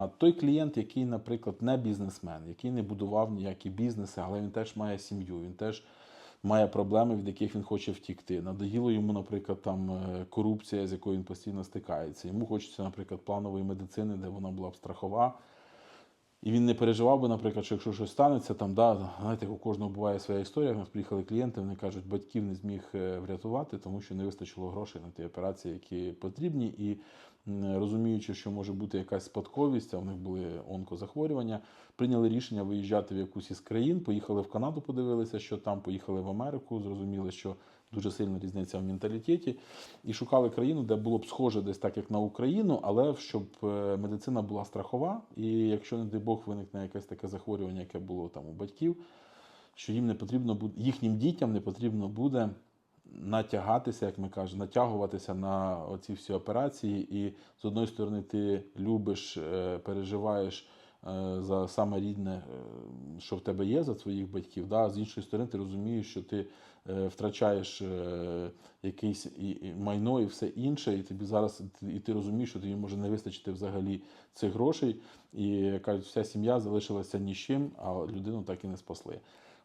А той клієнт, який, наприклад, не бізнесмен, який не будував ніякі бізнеси, але він теж має сім'ю, він теж має проблеми, від яких він хоче втікти. Надоїло йому, наприклад, там е, корупція, з якою він постійно стикається. Йому хочеться, наприклад, планової медицини, де вона була б страхова. І він не переживав би, наприклад, що якщо щось станеться, там, да, знаєте, у кожного буває своя історія. У нас приїхали клієнти, вони кажуть, батьків не зміг е, врятувати, тому що не вистачило грошей на ті операції, які потрібні. І розуміючи, що може бути якась спадковість, а в них були онкозахворювання, прийняли рішення виїжджати в якусь із країн, поїхали в Канаду, подивилися, що там, поїхали в Америку, зрозуміли, що дуже сильна різниця в менталітеті, і шукали країну, де було б схоже десь так, як на Україну, але щоб е, медицина була страхова, і якщо, не дай Бог, виникне якесь таке захворювання, яке було там у батьків, що їм не потрібно буде, їхнім дітям не потрібно буде натягатися, як ми кажемо, натягуватися на оці всі операції. І з одної сторони, ти любиш, е, переживаєш за саме рідне, е, що в тебе є за своїх батьків. Да? З іншої сторони, ти розумієш, що ти е, втрачаєш е, якесь майно і все інше, і тобі зараз і ти розумієш, що тобі може не вистачити взагалі цих грошей. І кажуть, вся сім'я залишилася нічим, а людину так і не спасли.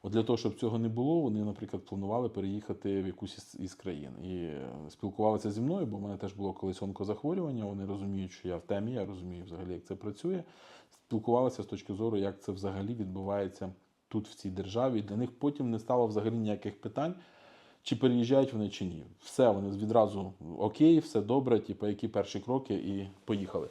От для того, щоб цього не було, вони, наприклад, планували переїхати в якусь із, країн і е, спілкувалися зі мною, бо в мене теж було колись онкозахворювання. Вони розуміють, що я в темі, я розумію взагалі, як це працює. Спілкувалися з точки зору, як це взагалі відбувається тут, в цій державі. Для них потім не стало взагалі ніяких питань. Чи переїжджають вони чи ні. Все, вони відразу окей, все добре, типу, які перші кроки, і поїхали.